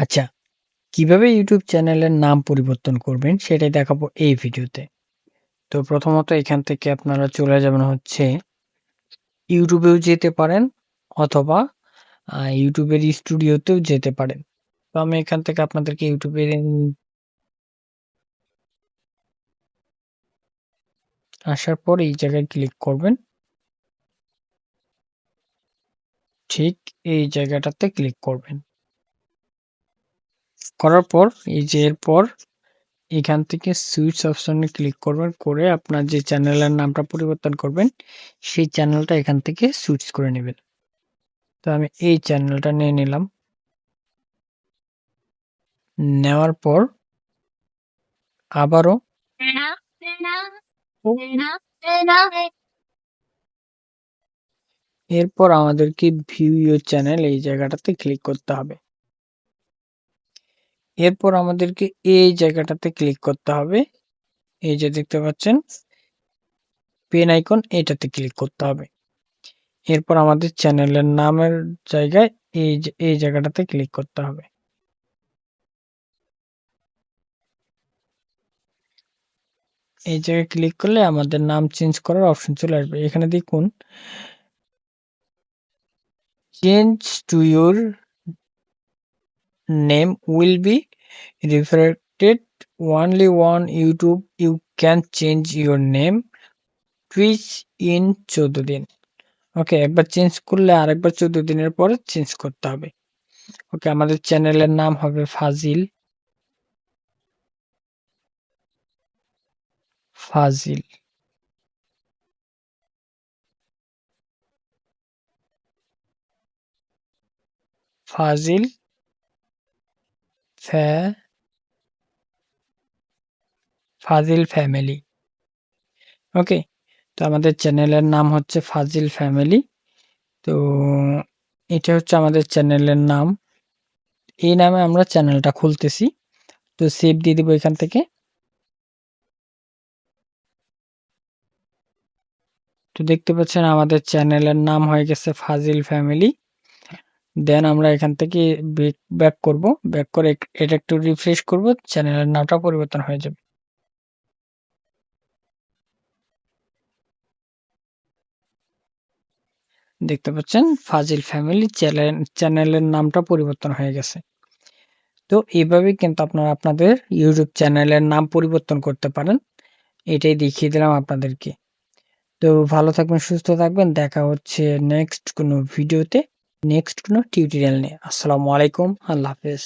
আচ্ছা, কীভাবে YouTube চ্যানেলের নাম পরিবর্তন করবেন সেটাই দেখাবো এই ভিডিওতে। তো প্রথমত এখান থেকে আপনারা চলে যাবেন হচ্ছে এও যেতে পারেন অথবা এর স্টুডিওতেও যেতে পারেন। তো আমি এখান থেকে আপনাদেরকে এর আসার পর এই জায়গায় ক্লিক করবেন। ঠিক এই জায়গাটাতে ক্লিক করবেন। করার পর, এই যে এরপর, এখান থেকে সুইচ অপশনে ক্লিক করবেন, করে আপনার যে চ্যানেলের নামটা পরিবর্তন করবেন, সেই চ্যানেলটা এখান থেকে সুইচ করে নেবেন। তো আমি এই চ্যানেলটা নিয়ে নিলাম। নেওয়ার পর, আবারও এরপর আমাদেরকে ভিউ ইউর চ্যানেল এই জায়গাটাতে ক্লিক করতে হবে। এরপর আমাদেরকে এই জায়গাটাতে ক্লিক করতে হবে। এই যে দেখতে পাচ্ছেন পেন আইকন এটাতে ক্লিক করতে হবে। এরপর আমাদের চ্যানেলের নামের জায়গায় এই এই জায়গাটাতে ক্লিক করতে হবে। এই জায়গায় ক্লিক করলে আমাদের নাম চেঞ্জ করার অপশন চলে আসবে। এখানে দেখুন change to your name will be reflected only on YouTube. You can change your name. Twice in 14 দিন। ওকে একবার চেঞ্জ করলে আরেকবার 14 দিনের পরে চেঞ্জ করতে হবে। ওকে আমাদের চ্যানেলের নাম হবে ফাজিল। ফাজিল। ফাজিল ফ্যা ফাজিল ফ্যামিলি। ওকে, তো আমাদের চ্যানেলের নাম হচ্ছে ফাজিল ফ্যামিলি। তো এটা হচ্ছে আমাদের চ্যানেলের নাম। এই নামে আমরা চ্যানেলটা খুলতেছি। তো সেভ দিয়ে দিব এখান থেকে। তো দেখতে পাচ্ছেন আমাদের চ্যানেলের নাম হয়ে গেছে ফাজিল ফ্যামিলি। দেন আমরা এখান থেকে ব্যাক করব। ব্যাক করে এটা একটু রিফ্রেশ করব চ্যানেলের নামটা পরিবর্তন হয়ে যাবে। দেখতে পাচ্ছেন ফাজিল ফ্যামিলি চ্যানেল চ্যানেলের নামটা পরিবর্তন হয়ে গেছে। তো এইভাবে কিন্তু আপনারা আপনাদের ইউটিউব চ্যানেলের নাম পরিবর্তন করতে পারেন। এটাই দেখিয়ে দিলাম আপনাদেরকে। তো ভালো থাকবেন, সুস্থ থাকবেন। দেখা হচ্ছে নেক্সট কোনো ভিডিওতে নেক্সট কোনো টিউটোরিয়াল নিয়ে আসসালামু আলাইকুম আল্লাহ হাফেজ।